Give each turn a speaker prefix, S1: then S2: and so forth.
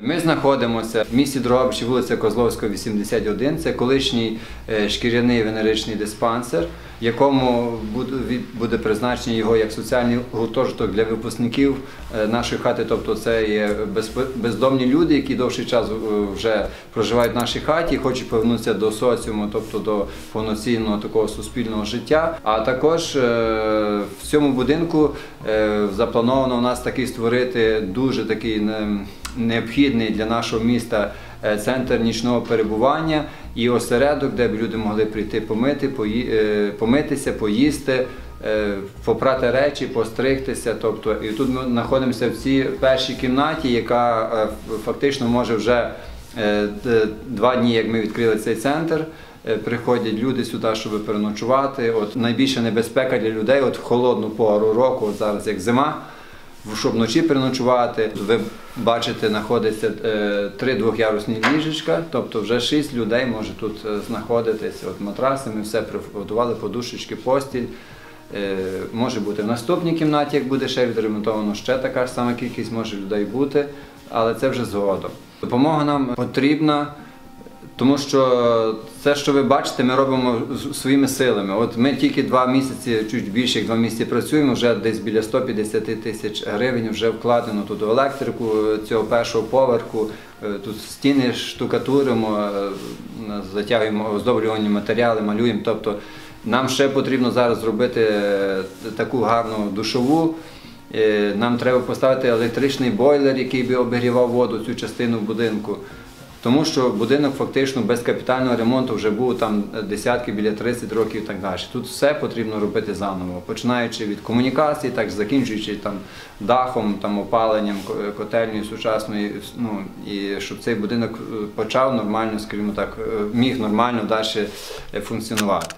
S1: Ми знаходимося в місті Дрогобичі, вулиця Козловська, 81. Це колишній е, шкіряний венеричний диспансер, якому буде, призначений його як соціальний гуртожиток для випускників е, нашої хати. Тобто це є бездомні люди, які довший час е, вже проживають в нашій хаті, хочуть повернутися до соціуму, тобто до повноцінного такого суспільного життя. А також в цьому будинку заплановано у нас такий створити дуже такий необхідний для нашого міста е, центр нічного перебування і осередок, де б люди могли прийти помити, е, помитися, поїсти. е, Попрати речі, постригтися. Тобто, і тут ми знаходимося в цій першій кімнаті, яка фактично може вже два дні, як ми відкрили цей центр. Приходять люди сюди, щоб переночувати. От найбільша небезпека для людей, от в холодну пору року, от зараз як зима, щоб вночі переночувати. Ви бачите, знаходиться е, три двохярусні ліжечка, тобто вже шість людей може тут е, знаходитися. От матраси, ми все приготували, подушечки, постіль. Е, Може бути в наступній кімнаті, як буде ще відремонтовано, ще така ж сама кількість може людей бути, але це вже згодом. Допомога нам потрібна. Тому що це, що ви бачите, ми робимо своїми силами. От ми тільки два місяці, чуть більше як два місяці працюємо, вже десь біля 150 тисяч гривень вже вкладено тут у електрику цього першого поверху. Е, Тут стіни штукатуримо, е, затягуємо оздоблювані матеріали, малюємо. Тобто нам ще потрібно зараз зробити е, таку гарну душову. Е, Нам треба поставити електричний бойлер, який би обігрівав воду цю частину будинку. Тому що будинок фактично без капітального ремонту вже був там десятки біля 30 років і так далі. Тут все потрібно робити заново, починаючи від комунікації, так закінчуючи там дахом, там опаленням, ко- сучасної. Ну і щоб цей будинок е, почав нормально, скажімо так, е, міг нормально далі функціонувати.